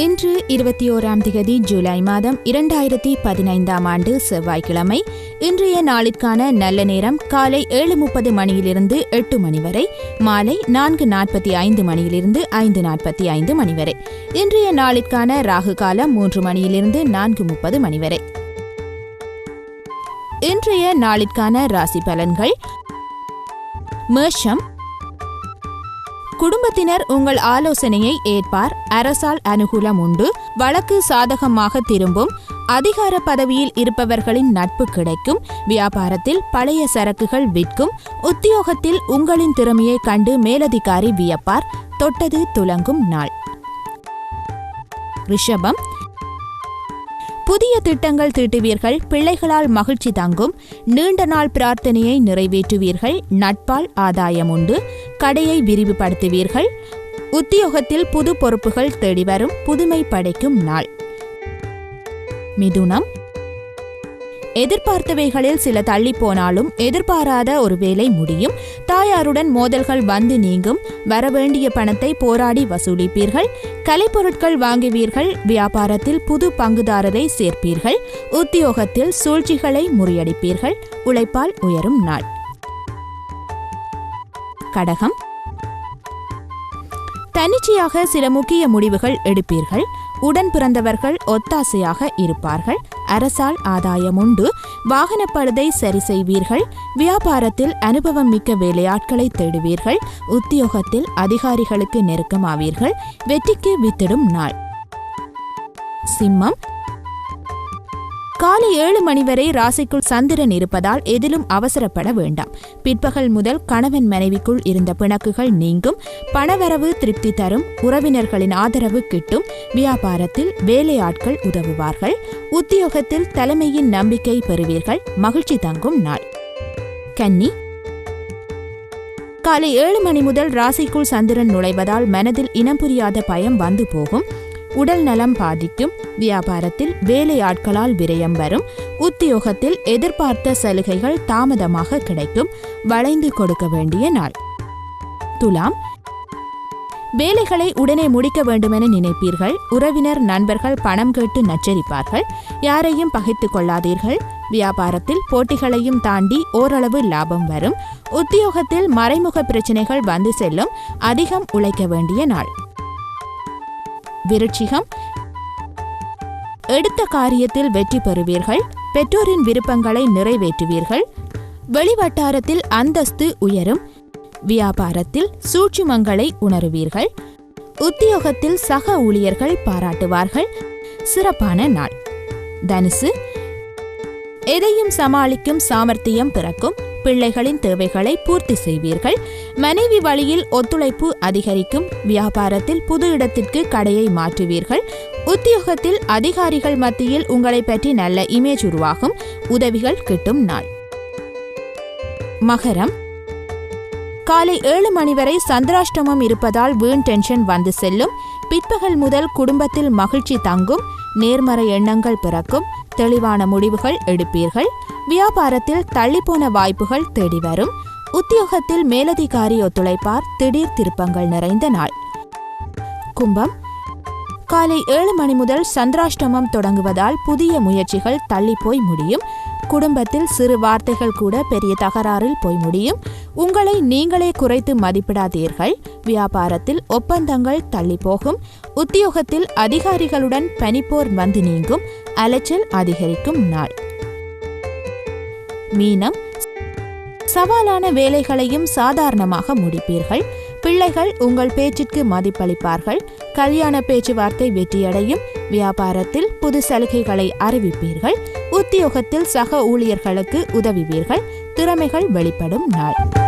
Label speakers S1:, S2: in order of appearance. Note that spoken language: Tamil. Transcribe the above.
S1: இன்று இருபத்தி ஓராம் தேதி ஜூலை மாதம் இரண்டாயிரத்தி பதினைந்தாம் ஆண்டு செவ்வாய்க்கிழமை. இன்றைய நாளிற்கான நல்ல நேரம் காலை ஏழு முப்பது மணியிலிருந்து எட்டு மணி வரை மாலை நான்கு நாற்பத்தி ஐந்து மணியிலிருந்து ஐந்து நாற்பத்தி ஐந்து மணி வரை. இன்றைய நாளிற்கான ராகு காலம் மூன்று மணியிலிருந்து நான்கு முப்பது மணி வரை. இன்றைய நாளிற்கான ராசி பலன்கள். மேஷம் குடும்பத்தினர் உங்கள் ஆலோசனையை ஏற்பார். அரசால் அனுகூலம் உண்டு. வழக்கு சாதகமாக திரும்பும். அதிகார பதவியில் இருப்பவர்களின் நட்பு கிடைக்கும். வியாபாரத்தில் பழைய சரக்குகள் விற்கும். உத்தியோகத்தில் உங்களின் திறமையை கண்டு மேலதிகாரி வியப்பார். தொட்டது துலங்கும் நாள். ரிஷபம் புதிய திட்டங்கள் தீட்டுவீர்கள் பிள்ளைகளால் மகிழ்ச்சி தங்கும் நீண்ட நாள் பிரார்த்தனையை நிறைவேற்றுவீர்கள் நட்பால் ஆதாயம் உண்டு கடையை விரிவுபடுத்துவீர்கள் உத்தியோகத்தில் புது பொறுப்புகள் தேடி வரும் புதுமை படைக்கும் நாள். மிதுனம் எதிர்பார்த்தவைகளில் சில தள்ளி போனாலும் எதிர்பாராத ஒரு வேலை முடியும். தாயாருடன் மோதல்கள் வந்து நீங்கும். வரவேண்டிய பணத்தை போராடி வசூலிப்பீர்கள். கலைப்பொருட்கள் வாங்குவீர்கள். வியாபாரத்தில் புது பங்குதாரரை சேர்ப்பீர்கள். உத்தியோகத்தில் சூழ்ச்சிகளை முறியடிப்பீர்கள். உழைப்பால் உயரும் நாள். கடகம். தன்னிச்சையாக சில முக்கிய முடிவுகள் எடுப்பீர்கள். உடன் பிறந்தவர்கள் ஒத்தாசையாக இருப்பார்கள். அரசால் ஆதாயம் உண்டு. வாகனப்பழுதை சரி செய்வீர்கள். வியாபாரத்தில் அனுபவம் மிக்க வேலையாட்களை தேடுவீர்கள். உத்தியோகத்தில் அதிகாரிகளுக்கு நெருக்கமாவீர்கள். வெற்றிக்கு வித்திடும் நாள். சிம்மம் காலை ஏழு மணி வரை ராசிக்குள் சந்திரன் இருப்பதால் எதிலும் அவசரப்பட வேண்டாம். பிற்பகல் முதல் கணவன் மனைவிக்குள் இருந்த பிணக்குகள் நீங்கும். பணவரவு திருப்தி தரும். உறவினர்களின் ஆதரவு கிட்டும். வியாபாரத்தில் வேலையாட்கள் உதவுவார்கள். உத்தியோகத்தில் தலைமையின் நம்பிக்கை பெறுவீர்கள். மகிழ்ச்சி தங்கும் நாள். கன்னி. காலை ஏழு மணி முதல் ராசிக்குள் சந்திரன் நுழைவதால் மனதில் இனம் புரியாத பயம் வந்து போகும். உடல் நலம் பாதிக்கும் வியாபாரத்தில் வேலையாட்களால் விரயம் வரும் உத்தியோகத்தில் எதிர்பார்த்த சலுகைகள் தாமதமாக கிடைக்கும் வளைந்து கொடுக்க வேண்டிய நாள். துலாம் வேலைகளை உடனே முடிக்க வேண்டுமென நினைப்பீர்கள் உறவினர் நண்பர்கள் பணம் கேட்டு நச்சரிப்பார்கள் யாரையும் பகைத்துக் கொள்ளாதீர்கள் வியாபாரத்தில் போட்டிகளையும் தாண்டி ஓரளவு லாபம் வரும் உத்தியோகத்தில் மறைமுக பிரச்சனைகள் வந்து செல்லும் அதிகம் உழைக்க வேண்டிய நாள். விருட்சிகம். எடுத்த காரியத்தில் வெற்றி பெறுவீர்கள். பெற்றோரின் விருப்பங்களை நிறைவேற்றுவீர்கள். வெளிவட்டாரத்தில் அந்தஸ்து உயரும். வியாபாரத்தில் சூட்சுமங்களை உணருவீர்கள். உத்தியோகத்தில் சக ஊழியர்கள் பாராட்டுவார்கள். சிறப்பான நாள். தனுசு. எதையும் சமாளிக்கும் சாமர்த்தியம் பிறக்கும். பிள்ளைகளின் தேவைகளை பூர்த்தி செய்வீர்கள். மனைவி வழியில் ஒத்துழைப்பு அதிகரிக்கும். வியாபாரத்தில் புது இடத்திற்கு கடையை மாற்றுவீர்கள். உத்தியோகத்தில் அதிகாரிகள் மத்தியில் உங்களை பற்றி நல்ல இமேஜ் உருவாகும். உதவிகள் கிட்டும் நாள். மகரம். காலை ஏழு மணி வரை சந்திராஷ்டமம் இருப்பதால் வீண் டென்ஷன் வந்து செல்லும். பிற்பகல் முதல் குடும்பத்தில் மகிழ்ச்சி தங்கும். நேர்மறை எண்ணங்கள் பிறக்கும். தெளிவான முடிவுகள் எடுப்பீர்கள். வியாபாரத்தில் தள்ளிப்போன வாய்ப்புகள் தேடி வரும். உத்தியோகத்தில் மேலதிகாரி ஒத்துழைப்பார். திடீர் திருப்பங்கள் நிறைந்த நாள். கும்பம். காலை ஏழு மணி முதல் சந்திராஷ்டமம் தொடங்குவதால் புதிய முயற்சிகள் தள்ளிப்போய் முடியும். குடும்பத்தில் சிறு வார்த்தைகள் கூட பெரிய தகராறில் போய் முடியும். உங்களை நீங்களே குறைத்து மதிப்பிடாதீர்கள். வியாபாரத்தில் ஒப்பந்தங்கள் தள்ளி போகும் உத்தியோகத்தில் அதிகாரிகளுடன் பனிப்போர் வந்து நீங்கும். அலைச்சல் அதிகரிக்கும் நாள். மீனம் சவாலான வேலைகளையும் சாதாரணமாக முடிப்பீர்கள். பிள்ளைகள் உங்கள் பேச்சிற்கு மதிப்பளிப்பார்கள். கல்யாண பேச்சுவார்த்தை வெற்றியடையும். வியாபாரத்தில் புது சலுகைகளை அறிவிப்பீர்கள். உத்தியோகத்தில் சக ஊழியர்களுக்கு உதவுவீர்கள். திறமைகள் வெளிப்படும் நாள்.